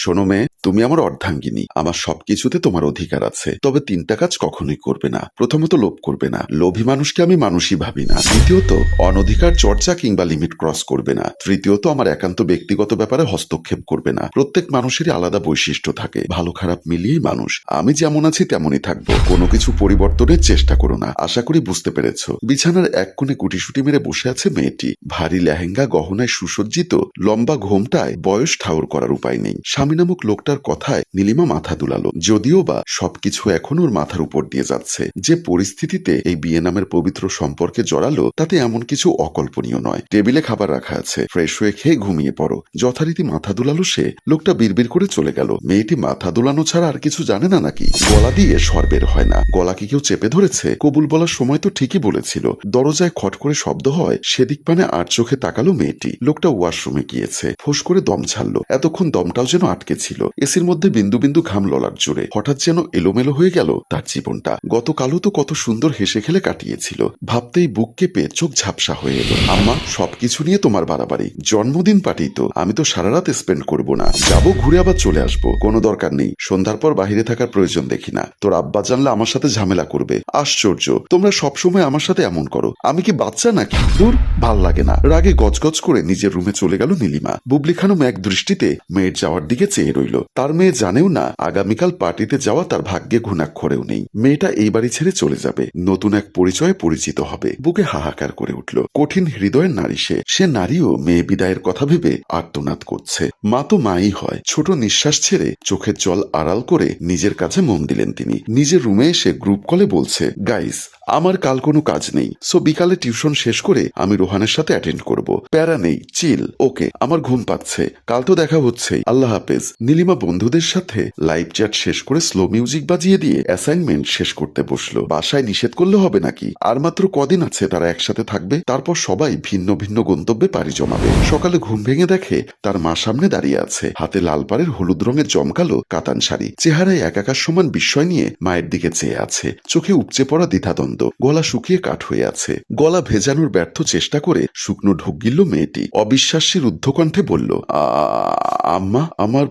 শোনো মেয়ে তুমি আমার অর্ধাঙ্গিনী। আমার সবকিছুতে তোমার অধিকার আছে। তবে তিনটা কাজ কখনোই করবে না। প্রথমত লোভ করবে না। লোভী মানুষকে আমি মানুষই ভাবি না। দ্বিতীয়ত, অনধিকার চর্চা কিংবা লিমিট ক্রস করবে না। তৃতীয়ত, আমার একান্ত ব্যক্তিগত ব্যাপারে হস্তক্ষেপ করবে না। প্রত্যেক মানুষেরই আলাদা বৈশিষ্ট্য থাকে। ভালো খারাপ মিলিয়েই মানুষ। আমি যেমন আছি, তেমনই থাকব। কোনো কিছু পরিবর্তনের চেষ্টা করো না। আশা করি বুঝতে পেরেছ। বিছানার এক কোণে গুটিসুটি মেরে বসে আছে মেয়েটি। ভারী লেহেঙ্গা, গহনায় সুসজ্জিত লম্বা ঘোমটায় বয়স ঠাউর করার উপায় নেই। স্বামী নামক লোকটার কথায় নীলিমা মাথা দুলালো, যদিও বা সবকিছু এখন ওর মাথার উপর দিয়ে যাচ্ছে। যে পরিস্থিতিতে এই বিয়ে নামের পবিত্র সম্পর্কে জড়ালো, তাতে এমন কিছু অকল্পনীয় নয়। টেবিলে খাবার রাখা আছে, ফ্রেশ হয়ে খেয়ে ঘুমিয়ে পড়ো। যথারীতি মাথা দুলালো সে, লোকটা বিড়বিড় করে চলে গেল। মেয়েটি মাথা দুলানো ছাড়া আর কিছু জানে না নাকি? গলা দিয়ে স্বর বের হয় না। গলা কি কেউ চেপে ধরেছে? কবুল বলার সময় তো ঠিকই বলেছিল। দরজায় খট করে শব্দ হয়, সেদিক পানে আর চোখে তাকালো মেয়েটি। লোকটা ওয়াশরুমে গিয়েছে। ফোঁস করে দম ছাড়লো। এতক্ষণ দমটাও যেন আটকে ছিল। এসির মধ্যে বিন্দু বিন্দু ঘাম ললার জোরে। হঠাৎ যেন এলোমেলো হয়ে গেল তার জীবনটা। গতকালও তো কত সুন্দর হেসে খেলে কাটিয়েছিল। ভাবতেই বুক কেঁপে চোখ ঝাপসা হয়ে এলো। আম্মা, সবকিছু নিয়ে তোমার বাড়াবাড়ি। জন্মদিন পার্টি তো। আমি তো সারা রাত স্পেন্ড করব না। যাব ঘুরে আবার চলে আসব। কোনো দরকার নেই। সন্ধ্যার পর বাহিরে থাকার প্রয়োজন দেখি না। তোর আব্বা জানলে আমার সাথে ঝামেলা করবে। আশ্চর্য। তোমরা সবসময় আমার সাথে এমন করো। আমি কি বাচ্চা নাকি? দূর, ভালো লাগে না। রাগে গজগজ করে নিজের রুমে চলে গেল নীলিমা। বুবলি খানম এক দৃষ্টিতে মেয়ের যাওয়ার দিকে চেয়ে রইল। তার মেয়ে জানেও না, আগামীকাল পার্টিতে যাওয়া তার ভাগ্যে ঘুণাক্ষরেও নেই। মেয়েটা এই বাড়ি ছেড়ে চলে যাবে। নতুন এক পরিচয়ে পরিচিত হবে। বুকে হাহাকার করে উঠল। কঠিন হৃদয়ের নারী সে। সে নারীও মেয়ে বিদায়ের কথা ভেবে আর্তনাদ করছে। মা তো মাই হয়। ছোট নিঃশ্বাস ছেড়ে চোখের জল আড়াল করে নিজের কাছে মন দিলেন তিনি। নিজের রুমে এসে গ্রুপ কলে বলছে, গাইস আমার কাল কোনো কাজ নেই। সো বিকালে টিউশন শেষ করে আমি রোহানের সাথে অ্যাটেন্ড করব। প্যারা নেই, চিল। ওকে, আমার ঘুম পাচ্ছে। কাল তো দেখা হচ্ছেই। আল্লাহ হাফেজ। নীলিমা বন্ধুদের সাথে লাইভ চ্যাট শেষ করে স্লো মিউজিক বাজিয়ে দিয়ে অ্যাসাইনমেন্ট শেষ করতে বসল। বাসায় নিষেধ করলে হবে নাকি? আর মাত্র কদিন আছে তারা একসাথে থাকবে। তারপর সবাই ভিন্ন ভিন্ন গন্তব্যে পাড়ি জমাবে। সকালে ঘুম ভেঙে দেখে তার মা সামনে দাঁড়িয়ে আছে। হাতে লাল পাড়ের হলুদ রঙের জমকালো কাতান শাড়ি। চেহারায় একাকার সমান বিস্ময় নিয়ে মায়ের দিকে চেয়ে আছে। চোখে উপচে পড়া দ্বিধাদ্বন্দ্ব। গলা শুকিয়ে কাঠ হয়ে আছে। গলা ভেজানোর ব্যর্থ চেষ্টা করে শুকনো ঢুক গিলল মেয়েটি। অবিশ্বাসী রুদ্ধকণ্ঠে বলল "আ- আম্মা, আমার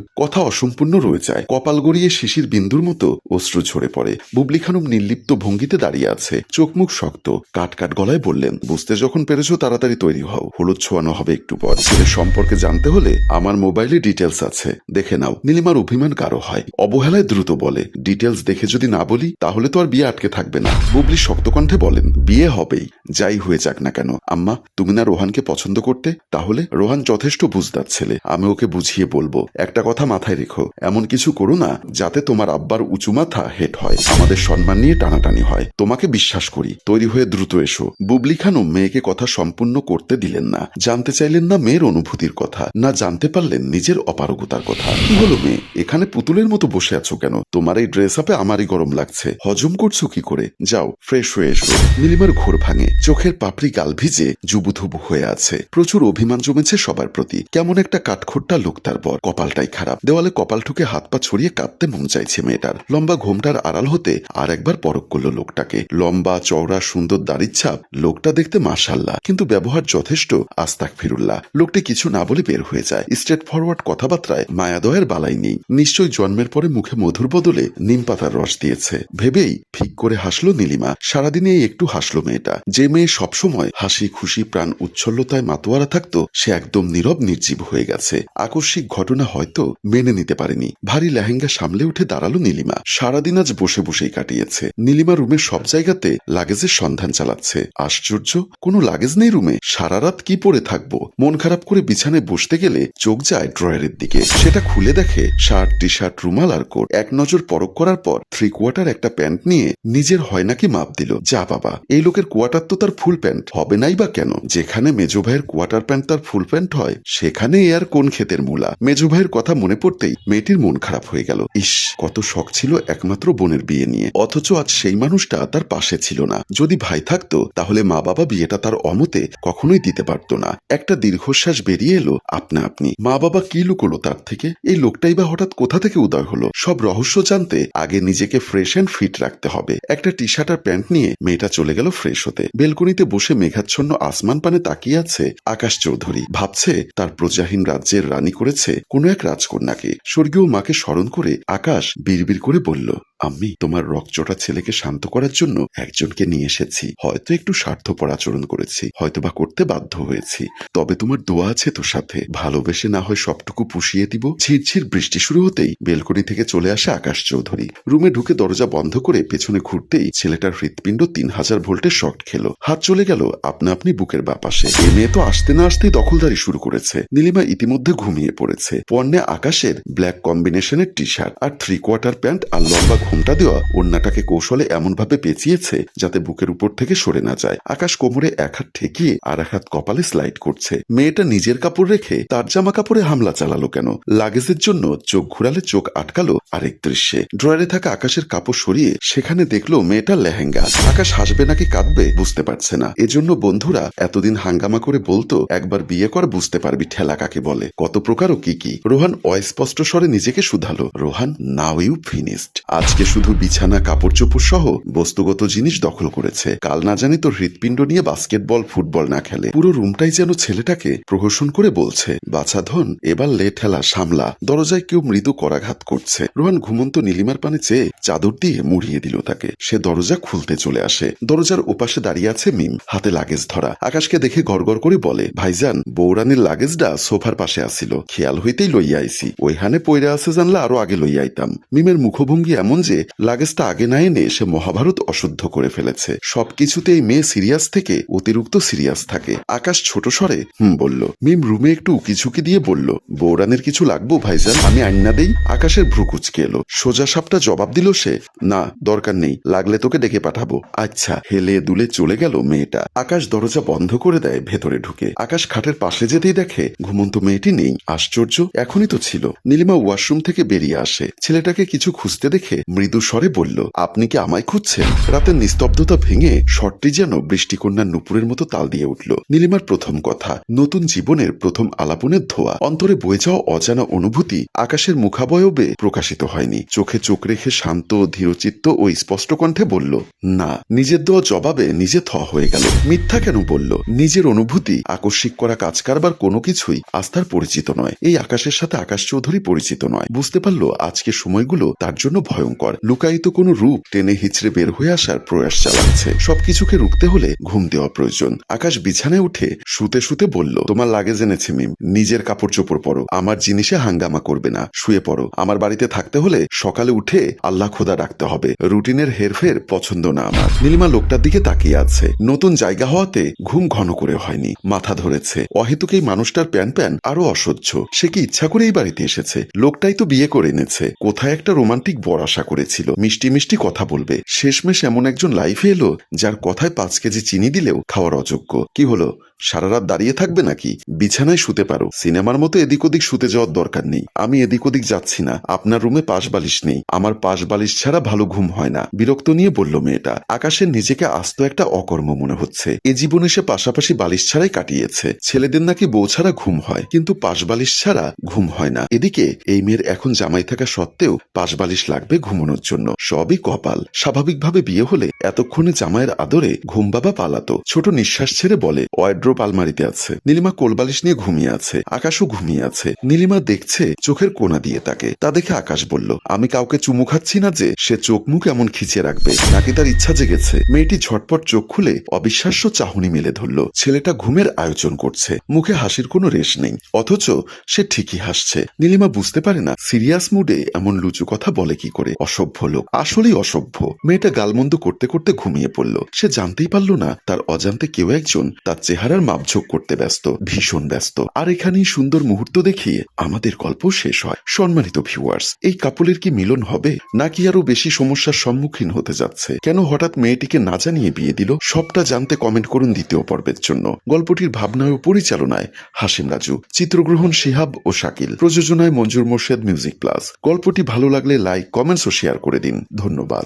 কথা অসম্পূর্ণ রয়ে যায়। কপাল গড়িয়ে শিশির বিন্দুর মতো অশ্রু ঝরে পড়ে। বুবলি খানম নির্লিপ্ত ভঙ্গিতে দাঁড়িয়ে আছে। চোখ মুখ শক্ত। কাট কাট গলায় বললেন, বুঝতে যখন পেরেছ তাড়াতাড়ি তৈরি হও। হলুদ ছোঁয়ানো হবে একটু পর। ছেলের সম্পর্কে জানতে হলে আমার মোবাইলে ডিটেলস আছে। দেখে নাও, নীলিমার অভিমান কারও হয়? অবহেলায় দ্রুত বলে ডিটেলস দেখে যদি না বলি, তাহলে তো আর বিয়ে আটকে থাকবে না। বুবলি শক্ত কণ্ঠে বলেন, বিয়ে হবেই। যাই হয়ে যাক না কেন। আম্মা, তুমি না রোহানকে পছন্দ করতে? তাহলে রোহান যথেষ্ট বুঝদার ছেলে। আমি ওকে বুঝিয়ে বলব। একটা কথা মাথায় রেখো। এমন কিছু করো না, যাতে তোমার আব্বার উঁচু মাথা হেট হয়। আমাদের সম্মান নিয়ে টানাটানি হয়। তোমাকে বিশ্বাস করি, তৈরি হয়ে দ্রুত এসো। বুবলি খানম মেয়েকে কথা সম্পূর্ণ করতে দিলেন না। জানতে চাইলেন না মেয়ের অনুভূতির কথা। না জানতে পারলেন নিজের অপারগতার কথা। কি হলো মেয়ে? এখানে পুতুলের মতো বসে আছো কেন? তোমার এই ড্রেস আপে আমারই গরম লাগছে। হজম করছ কি করে? যাও, ফ্রেশ হয়ে এসো। নীলিমার ঘোর ভাঙে। চোখের পাপড়ি গাল ভিজে জুবুথুবু হয়ে আছে। প্রচুর অভিমান জমেছে সবার প্রতি। কেমন একটা কাঠখোট্টা লোক তার পর। কপালটাই খারাপ। দেওয়ালে কপাল ঠুকে হাত পা ছড়িয়ে কাঁদতে মন চাইছে মেয়েটার। লম্বা ঘোমটার আড়াল হতে আর একবার পরক করল লোকটাকে। লম্বা, চওড়া, সুন্দর দাড়ির ছাপ লোকটা দেখতে মাশাল্লাহ, কিন্তু ব্যবহার যথেষ্ট আস্তাক ফিরুল্লাহ লোকটি কিছু না বলে বের হয়ে যায়। স্ট্রেট ফরওয়ার্ড কথাবার্তায় মায়াদয়ের বালাই নেই। নিশ্চয়ই জন্মের পরে মুখে মধুর বদলে নিম পাতার রস দিয়েছে। ভেবেই ফিক করে হাসলো নীলিমা। সারাদিনে একটু হাসলো মেয়েটা। যে মেয়ে সবসময় হাসি খুশি প্রাণ উচ্ছল্লতায় মাতোয়ারা থাকতো, সে একদম নীরব, নির্জীব হয়ে গেছে। আকস্মিক ঘটনা হয়তো মেনে নিতে পারেনি। ভারী লেহেঙ্গা সামলে উঠে দাঁড়াল নীলিমা। সারাদিন আজ বসে বসেই কাটিয়েছে। নীলিমা রুমের সব জায়গাতে লাগেজের সন্ধান চালাচ্ছে। আশ্চর্য, কোনো লাগেজ নেই রুমে। সারা রাত কি পরে থাকব? মন খারাপ করে বিছানায় বসতে গেলে চোখ যায় ড্রয়ারের দিকে। সেটা খুলে দেখে শার্ট টি শার্ট রুমাল আর কোট। এক নজর পরক করার পর থ্রি কোয়ার্টার একটা প্যান্ট নিয়ে নিজের হয় নাকি মাপ দিল। যা বাবা, এই লোকের কোয়ার্টার তো তার ফুল প্যান্ট। হবে নাই বা কেন? যেখানে মেজো ভাইয়ের কোয়ার্টার প্যান্ট তার ফুল প্যান্ট হয়, সেখানে এ আর কোন ক্ষেতের মূলা? মেজো ভাইয়ের কথা মনে পড়তেই মেয়েটির মন খারাপ হয়ে গেল। ইস, কত শখ ছিল একমাত্র বোনের বিয়ে নিয়ে। অথচ আজ সেই মানুষটা তার পাশে ছিল না। যদি ভাই থাকতো, তাহলে মা বাবা বিয়েটা তার অমতে কখনোই দিতে পারতো না। একটা দীর্ঘশ্বাস বেরিয়ে এলো আপনা আপনি। মা বাবা কি লুকোলো তার থেকে? এই লোকটাই বা হঠাৎ কোথা থেকে উদয় হলো? সব রহস্য জানতে আগে নিজেকে ফ্রেশ অ্যান্ড ফিট রাখতে হবে। একটা টি শার্ট আর প্যান্ট নিয়ে মেয়েটা চলে গেল ফ্রেশ হতে। বেলকনিতে বসে মেঘাচ্ছন্ন আসমান পানে তাকিয়ে আছে আকাশ চৌধুরী। ভাবছে তার প্রজাহীন রাজ্যের রানী করেছে কোনো এক রাজ রাজকন্যাকে। স্বর্গীয় মাকে স্মরণ করে আকাশ বিড়বিড় করে বলল আম্মি তোমার রকচটা ছেলেকে শান্ত করার জন্য একজনকে নিয়ে এসেছি। হয়তো একটু স্বার্থপর আচরণ করেছি হয়তো বা করতে বাধ্য হয়েছি। তবে তোমার দোয়া আছে তো সাথে। ভালোবেসে না হয় সবটুকু পুষিয়ে দিব। ঝিরঝির বৃষ্টি শুরু হতেই বেলকনি থেকে চলে আসে আকাশ চৌধুরী। রুমে ঢুকে দরজা বন্ধ করে পেছনে ঘুরতেই ছেলেটার হৃৎপিণ্ড তিন হাজার ভোল্টের শর্ট খেলো। হাত চলে গেল আপনা আপনি বুকের বাপাশে। এ মেয়ে তো আসতে না আসতেই দখলদারি শুরু করেছে। নীলিমা ইতিমধ্যে ঘুমিয়ে পড়েছে। পণ্যে আকাশের ব্ল্যাক কম্বিনেশনের টি শার্ট আর থ্রি কোয়ার্টার প্যান্ট আর লম্বা ঘোমটা দেওয়া ওড়নাটাকে কৌশলে এমনভাবে পেঁচিয়েছে যাতে বুকের উপর থেকে সরে না যায়। আকাশ কোমরে এক হাত ঠেকিয়ে আর এক হাত কপালে স্লাইড করছে। মেয়েটা নিজের কাপড় রেখে তার জামা কাপড়ে হামলা চালালো কেন? লাগেজের জন্য চোখ ঘুরালে চোখ আটকালো আরেক দৃশ্যে। ড্রয়ারে থাকা আকাশের কাপড় সরিয়ে সেখানে দেখল মেয়েটার লেহেঙ্গা। আকাশ হাসবে নাকি কাঁদবে বুঝতে পারছে না। এজন্য বন্ধুরা এতদিন হাঙ্গামা করে বলতো, একবার বিয়ে কর, বুঝতে পারবি ঠেলা কাকে বলে। কত প্রকার ও কি কি। রোহান অস্পষ্ট স্বরে নিজেকে শুধালো। Rohan, now you finished. আজকে শুধু বিছানা, কাপড় চোপড় সহ বস্তুগত জিনিস দখল করেছে। কাল না জানি তোর হৃৎপিণ্ড নিয়ে বাস্কেটবল, ফুটবল না খেলে। পুরো রুমটাই যেন ছেলেটাকে প্রহসন করে বলছে, বাছা ধন, এবার লে ঠেলা, সামলা। দরজায় কেউ মৃদু করাঘাত করছে। রোহান ঘুমন্ত নীলিমার পানে চেয়ে চাদর দিয়ে মুড়িয়ে দিল তাকে। সে দরজা খুলতে চলে আসে। দরজার ওপাশে দাঁড়িয়ে আছে মিম, হাতে লাগেজ ধরা। আকাশকে দেখে গড়গড় করে বলে, ভাইজান বৌরানির লাগেজটা সোফার পাশে আসিল। খেয়াল হইতেই লইয়া আইছি। ওইখানে পইরা আছে জানলে, আরও আগে লইয়া আইতাম। মিমের মুখভঙ্গি এমন যে লাগেজটা আগে না এনে সে মহাভারত অশুদ্ধ করে ফেলেছে। সবকিছুতেই মেয়ে সিরিয়াস থেকে অতিরিক্ত সিরিয়াস থাকে। আকাশ ছোট স্বরে, হুম, বলল। মিম রুমে একটু উকিঝুঁকি দিয়ে বলল বৌরানের কিছু লাগবো ভাইজান, আমি আইনা দেই। আকাশের ভ্রু কুচকে এলো। সোজা সাপটা জবাব দিল সে, না, দরকার নেই, লাগলে তোকে ডেকে পাঠাবো। আচ্ছা হেলে দুলে চলে গেল মেয়েটা। আকাশ দরজা বন্ধ করে দেয়, ভেতরে ঢুকে। আকাশ খাটের পাশে যেতেই দেখে, ঘুমন্ত মেয়েটি নেই, আশ্চর্য, এখনই তো ছিল। নীলিমা ওয়াশরুম থেকে বেরিয়ে আসে। ছেলেটাকে কিছু খুঁজতে দেখে মৃদু স্বরে বলল, আপনি কি আমায় খুঁজছেন? রাতের নিস্তব্ধতা ভেঙে শটটি যেন বৃষ্টিকন্যার নুপুরের মতো তাল দিয়ে উঠল। নীলিমার প্রথম কথা, নতুন জীবনের প্রথম আলাপনের ধোয়া। অন্তরে বয়ে যাওয়া অজানা অনুভূতি আকাশের মুখাবয়বে প্রকাশিত হয়নি। চোখে চোখ রেখে শান্ত, ধীরচিত্ত ও স্পষ্ট কণ্ঠে বলল, না, নিজের দেওয়া জবাবে নিজে থ হয়ে গেল। মিথ্যা কেন বলল, নিজের অনুভূতি আকস্মিক করা কাজ কারবার কোনো কিছুই আস্থার পরিচিত নয়। এই আকাশের সাথে আকাশ চৌধুরী পরিচিত নয়। বুঝতে পারল আজকে সময়গুলো তার জন্য ভয়ঙ্কর। লুকায়িত কোনো রূপ টেনে হিচড়ে বের হয়ে আসার প্রয়াস চালাচ্ছে। সবকিছুকে রুখতে হলে ঘুম দেওয়া প্রয়োজন। আকাশ বিছানায় উঠে শুতে শুতে বলল, তোমার লাগেজ এনেছে মিম। নিজের কাপড় চোপড় পরো। আমার জিনিসে হাঙ্গামা করবে না। শুয়ে পড়ো। আমার বাড়িতে থাকতে হলে সকালে উঠে আল্লাহ খোদা রাখতে হবে। রুটিনের হেরফের পছন্দ না আমার। নীলিমা লোকটার দিকে তাকিয়ে আছে। নতুন জায়গা হওয়াতে ঘুম ঘন করে হয়নি। মাথা ধরেছে। অহেতুক এই মানুষটার প্যান প্যান আরও অসহ্য। সে কি ইচ্ছা করে এই বাড়িতে এসেছে? লোকটাই তো বিয়ে করে এনেছে। কোথায় একটা রোমান্টিক বর আশা করেছিল। মিষ্টি মিষ্টি কথা বলবে। শেষমেশ এমন একজন লাইফে এলো, যার কথায় পাঁচ কেজি চিনি দিলেও খাওয়ার অযোগ্য। কি হলো? সারা রাত দাঁড়িয়ে থাকবে নাকি? বিছানায় শুতে পারো। সিনেমার মতো এদিক ওদিক শুতে যাওয়ার দরকার নেই। আমি এদিক ওদিক যাচ্ছি না। আপনার রুমে পাশ বালিশ নেই। আমার পাশ বালিশ ছাড়া ভালো ঘুম হয় না। বিরক্ত নিয়ে বলল মেয়েটা আকাশের নিজেকে আস্ত একটা অকর্ম মনে হচ্ছে। এ জীবনে সে পাশাপাশি বালিশ ছাড়াই কাটিয়েছে। ছেলেদের নাকি বউ ছাড়া ঘুম হয়। কিন্তু পাশ বালিশ ছাড়া ঘুম হয় না। এদিকে এই মেয়ের এখন জামাই থাকা সত্ত্বেও পাশ বালিশ লাগবে ঘুমানোর জন্য। সবই কপাল। স্বাভাবিকভাবে বিয়ে হলে এতক্ষণে জামাইয়ের আদরে ঘুম বাবা পালাতো। ছোট নিঃশ্বাস ছেড়ে বলে ওয়াইড্রোপ আলমারিতে আছে। নীলিমা কোলবালিশ নিয়ে ঘুমিয়ে আছে, আকাশও ঘুমিয়ে আছে। নীলিমা দেখছে চোখের কোনা দিয়ে তাকে। তা দেখে আকাশ বলল, আমি কাউকে চুমু খাচ্ছি না যে সে চোখ মুখ এমন খিচিয়ে রাখবে, নাকি তার ইচ্ছা জেগেছে? মেয়েটি ঝটপট চোখ খুলে অবিশ্বাস্য চাহনি মেলে ধরল। ছেলেটা ঘুমের আয়োজন করছে, মুখে হাসির কোনো রেশ নেই, অথচ সে ঠিকই হাসছে। নীলিমা বুঝতে পারে না, সিরিয়াস মুডে এমন লুচু কথা বলে কি করে? অসভ্য লোক, আসলেই অসভ্য। মেয়েটা গালমন্দ করতে করতে ঘুমিয়ে পড়ল। সে জানতেই পারল না, তার অজান্তে কেউ একজন তার চেহারার মাপঝোক করতে ব্যস্ত, ভীষণ ব্যস্ত। আর এখানেই সুন্দর মুহূর্ত দেখিয়ে আমাদের গল্প শেষ হয়। সম্মানিত ভিউয়ার্স এই কাপলের কি মিলন হবে? নাকি আরও বেশি সমস্যার সম্মুখীন হতে যাচ্ছে? কেন হঠাৎ মেয়েটিকে না জানিয়ে বিয়ে দিল? সবটা জানতে কমেন্ট করুন দ্বিতীয় পর্বের জন্য। গল্পটির ভাবনায় ও পরিচালনায় হাসিম রাজু, চিত্রগ্রহণ শিহাব ও শাকিল, প্রযোজনায় মঞ্জুর মোর্শেদ মিউজিক প্লাস। গল্পটি ভালো লাগলে লাইক কমেন্টস ও শেয়ার করে দিন। ধন্যবাদ।